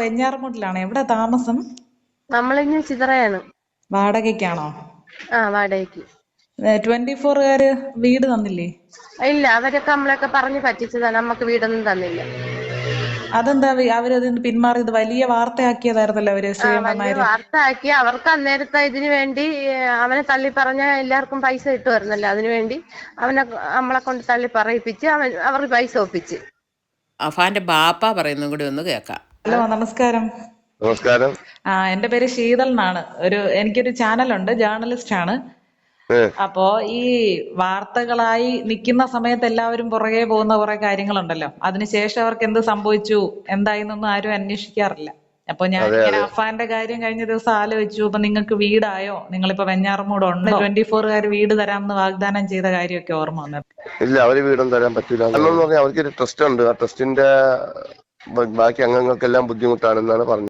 വെഞ്ഞാറമൂട്ടിലാണ് എവിടെ താമസം? നമ്മളിഞ്ഞ് ചിതറയാണ്. വാടകയ്ക്കാണോ? ആ വാടകയ്ക്ക്. ട്വന്റി ഫോറുകാര് വീട് തന്നില്ലേ? ഇല്ല അവരൊക്കെ നമ്മളെയൊക്കെ പറഞ്ഞ് പറ്റിച്ചതാണ് നമുക്ക് വീടൊന്നും തന്നില്ല. അതെന്താ വി- അവരത് പിന്മാറിയത്? വലിയ വാർത്തയാക്കിയതായിരുന്നല്ലോ അവർ ആ, ശ്രീയമ്മ വലിയ നായർ വാർത്ത ആക്കി അവർക്ക് അന്നേരത്തെ ഇതിനു വേണ്ടി ഏ, അവനെ തള്ളി പറഞ്ഞ എല്ലാവർക്കും പൈസ കിട്ടുമായിരുന്നല്ലോ അതിനു വേണ്ടി. അവനെ നമ്മളെ കൊണ്ട് തള്ളി പറയിപ്പിച്ച് അവൻ അവർ പൈസ ഒപ്പിച്ച്. അഫാന്റെ ബാപ്പ പറയുന്നതും കൂടി ഒന്ന് കേൾക്കാം. ഹലോ നമസ്കാരം. നമസ്കാരം. ആ എന്റെ പേര് ശീതൽ എന്നാണ്. ഒരു എനിക്കൊരു ചാനലുണ്ട് ജേർണലിസ്റ്റ് ആണ് അപ്പോ ഈ വാർത്തകളായി നിൽക്കുന്ന സമയത്ത് എല്ലാവരും പുറകെ പോകുന്ന കുറെ കാര്യങ്ങളുണ്ടല്ലോ. അതിനുശേഷം അവർക്ക് എന്ത് സംഭവിച്ചു എന്തായിന്നൊന്നും ആരും അന്വേഷിക്കാറില്ല. അപ്പൊ ഞാൻ ഇങ്ങനെ അഫാന്റെ കാര്യം കഴിഞ്ഞ ദിവസം ആലോചിച്ചു അപ്പൊ നിങ്ങൾക്ക് വീടായോ? നിങ്ങളിപ്പോ വെഞ്ഞാറമൂട് ഉണ്ട്. ട്വന്റി ഫോറുകാർ വീട് തരാമെന്ന് വാഗ്ദാനം ചെയ്ത കാര്യമൊക്കെ ഓർമ്മ വന്നത്. ഇല്ല അവർ വീടും തരാൻ പറ്റില്ല അവർക്ക് എന്ന് പറഞ്ഞാൽ അവർക്കൊരു ട്രസ്റ്റ് ഉണ്ട്. ആ ട്രസ്റ്റിന്റെ ബാക്കി അംഗങ്ങൾക്കെല്ലാം ബുദ്ധിമുട്ടാണെന്നാണ് പറഞ്ഞത്.